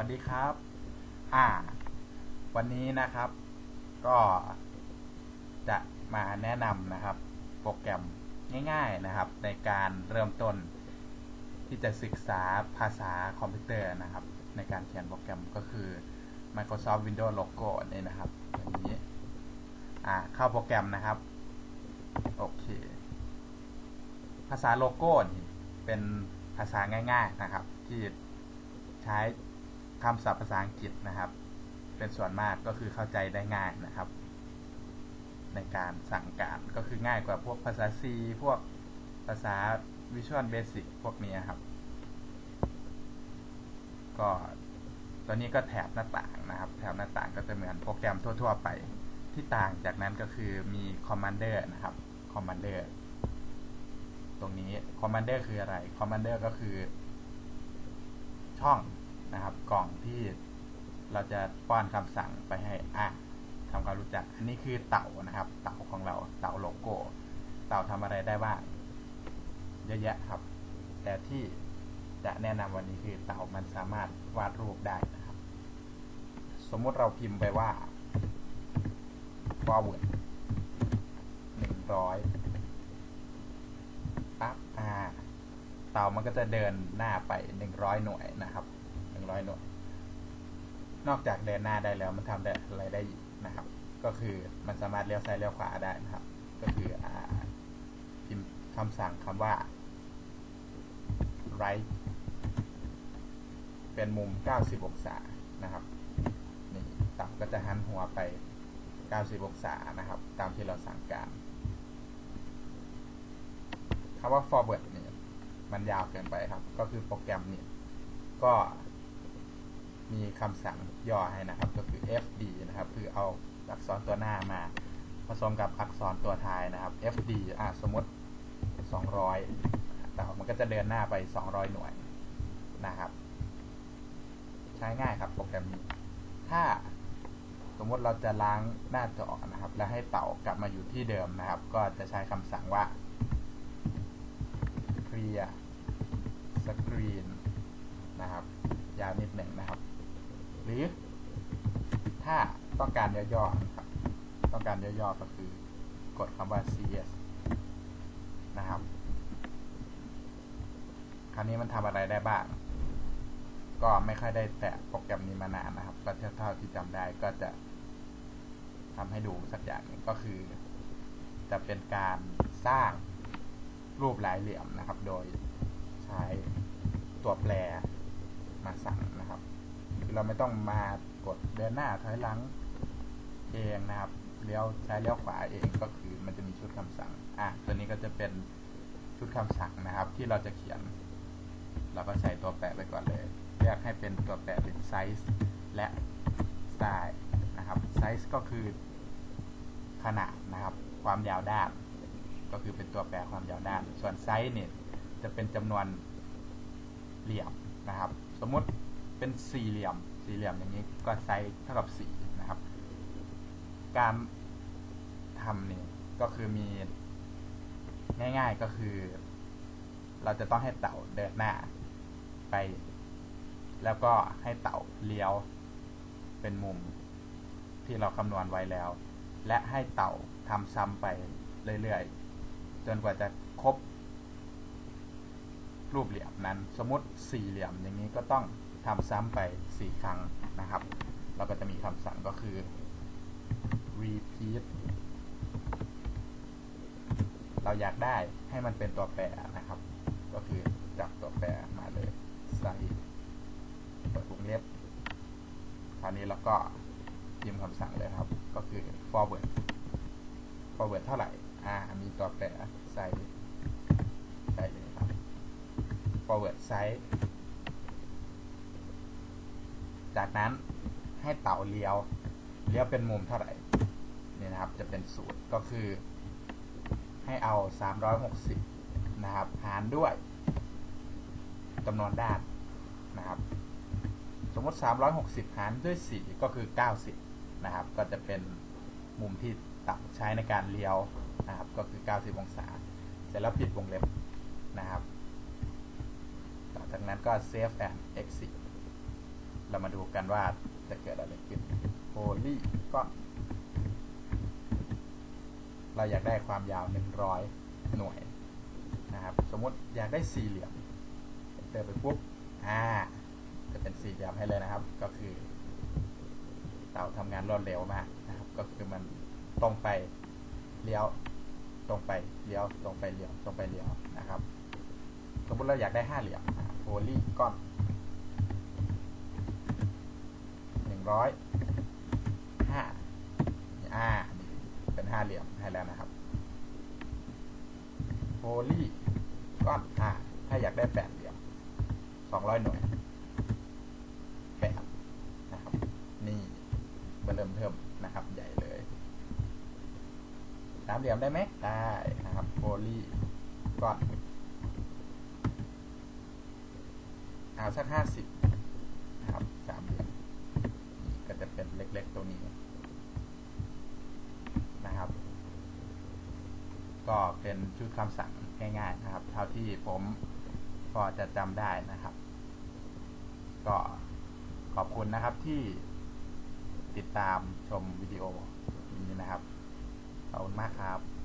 วัสดีครับ อ่า วันนี้นะครับ ก็จะมาแนะนำนะครับ โปรแกรมง่ายๆนะครับ ในการเริ่มต้น ที่จะศึกษาภาษาคอมพิวเตอร์นะครับ ในการเขียนโปรแกรมก็คือ Microsoft Windows Logo นี่นะครับอันนี้ อ่า เข้าโปรแกรมนะครับ โอเค ภาษาโลโก้นี่เป็นภาษาง่าย ๆนะครับ ที่ใช้ คำศัพท์ภาษาอังกฤษนะครับ เป็นส่วนมากก็คือเข้าใจได้ง่ายนะครับ ในการสั่งการก็คือง่ายกว่าพวกภาษา C พวกภาษา Visual Basic พวกนี้ครับ ก็ตัวนี้ก็แถบหน้าต่างนะครับ แถบหน้าต่างก็จะเหมือนโปรแกรมทั่ว ๆ ไปที่ต่างจากนั้นก็คือมี Commander นะครับ Commander ตรงนี้ Commander คืออะไร Commander ก็คือช่อง นะครับ กล่องที่เราจะป้อนคำสั่งไปให้อะทำความรู้จัก อันนี้คือเต่านะครับ เต่าของเรา เต่าโลโก้ เต่าทำอะไรได้บ้างเยอะแยะครับ แต่ที่จะแนะนำวันนี้คือเต่ามันสามารถวาดรูปได้นะครับ สมมุติเราพิมพ์ไปว่า forward หนึ่งร้อยปั๊บอ่า เต่ามันก็จะเดินหน้าไปหนึ่งร้อยหน่วยนะครับ ร้อยหน่วย นอกจากเดินหน้าได้แล้วมันทำได้อะไรได้อีกนะครับ ก็คือมันสามารถเลี้ยวซ้ายเลี้ยวขวาได้นะครับ ก็คืออพิมพ์คำสั่งคำว่า right เป็นมุม 90 องศานะครับ นี่ต่าก็จะหันหัวไป 90 องศานะครับ ตามที่เราสั่งการคำว่า forward นี่มันยาวเกินไปครับ ก็คือโปรแกรมนี่ก็ มีคำสั่งย่อให้นะครับก็คือ fd นะครับคือเอาอักษรตัวหน้ามาผสมกับอักษรตัวท้ายนะครับ fd อะสมมติ 200แต่มันก็จะเดินหน้าไป 200 หน่วยนะครับ ใช้ง่ายครับโปรแกรมนี้ ถ้าสมมติเราจะล้างหน้าจอนะครับ แล้วให้เต่ากลับมาอยู่ที่เดิมนะครับ ก็จะใช้คำสั่งว่า clear screen นะครับ ยาวนิดหนึ่งนะครับ หรือถ้าต้องการย่อๆนะครับ ต้องการย่อๆก็คือกดคำว่า cs นะครับ คราวนี้มันทำอะไรได้บ้าง ก็ไม่ค่อยได้แตะโปรแกรมนี้มานานนะครับก็เท่าที่จำได้ก็จะทำให้ดูสักอย่างหนึ่งก็คือ จะเป็นการสร้างรูปหลายเหลี่ยมนะครับ โดยใช้ตัวแปรมาสั่งนะครับ คือเราไม่ต้องมากดเดินหน้าถอยหลังเองนะครับเลี้ยวใช้เลี้ยวขวาเองก็คือมันจะมีชุดคำสั่งอะตัวนี้ก็จะเป็นชุดคำสั่งนะครับ ที่เราจะเขียน เราก็ใส่ตัวแปรไปก่อนเลยเรียกให้เป็นตัวแปรเป็นไซส์และ style นะครับไซส์ก็คือขนาดนะครับ ความยาวด้าน ก็คือเป็นตัวแปรความยาวด้าน ส่วนไซส์เนี่ยจะเป็นจำนวนเหลี่ยมนะครับ สมมติ เป็นสี่เหลี่ยม สี่เหลี่ยมอย่างนี้ก็ไซส์เท่ากับสี่นะครับ การทำนี่ก็คือมี ง่าย ๆก็คือ เราจะต้องให้เต่าเดินหน้าไป แล้วก็ให้เต่าเลี้ยวเป็นมุมที่เราคำนวณไว้แล้ว และให้เต่าทำซ้ำไปเรื่อยๆ จนกว่าจะครบรูปเหลี่ยมนั้น สมมติสี่เหลี่ยมอย่างนี้ก็ต้อง ทำซ้ำไปสี่ครั้งนะครับ เราก็จะมีคำสั่งก็คือ repeat เราอยากได้ให้มันเป็นตัวแปรนะครับ ก็คือจับตัวแปรมาเลยใส่เปิดวงเล็บคราวนี้เราก็พิมพ์คำสั่งเลยครับ ก็คือ forward forward เท่าไหร่ อ่า มีตัวแปรใส่ใส่เลยครับ forward size จากนั้นให้เต่าเลี้ยว เลี้ยวเป็นมุมเท่าไหร่นี่นะครับจะเป็นสูตรก็คือ ให้เอา 360 นะครับ หารด้วยจำนวนด้านนะครับ สมมติ 360 หารด้วย 4 ก็คือ 90 นะครับ ก็จะเป็นมุมที่ตัดใช้ในการเลี้ยวนะครับ ก็คือ 90 องศา เสร็จแล้วปิดวงเล็บนะครับ ต่อจากนั้นก็ save and exit เรามาดูกันว่าจะเกิดอะไรขึ้นโพลีก็ เราอยากได้ความยาว 100 หน่วยนะครับ สมมติอยากได้สี่เหลี่ยมเติมไปปุ๊บอ่าจะเป็นสี่เหลี่ยมให้เลยนะครับ ก็คือเต่าทำงานรวดเร็วมากนะครับ ก็คือมันตรงไปเลี้ยวตรงไปเลี้ยวตรงไปเลี้ยวตรงไปเลี้ยวนะครับ สมมติเราอยากได้ห้าเหลี่ยมโพลีก้อนหนึ่ง ร้อยห้าอ่านี่เป็นห้าเหลี่ยมให้แล้วนะครับโพลีก้อนอ่าถ้าอยากได้แปดเหลี่ยมสองร้อยหน่วยแปดนะครับ นี่เบอร์เริ่มเทิมนะครับ ใหญ่เลยสามเหลี่ยมได้ไหมได้นะครับโพลีก้อนเอาสักห้าสิบสามเหลี่ยมนี่ก็จะ เป็นเล็ก ๆ ตัวนี้นะครับ ก็เป็นชุดคำสั่งง่าย ๆ นะครับ เท่าที่ผมพอจะจำได้นะครับ ก็ขอบคุณนะครับที่ติดตามชมวิดีโอนี้นะครับขอบคุณมากครับ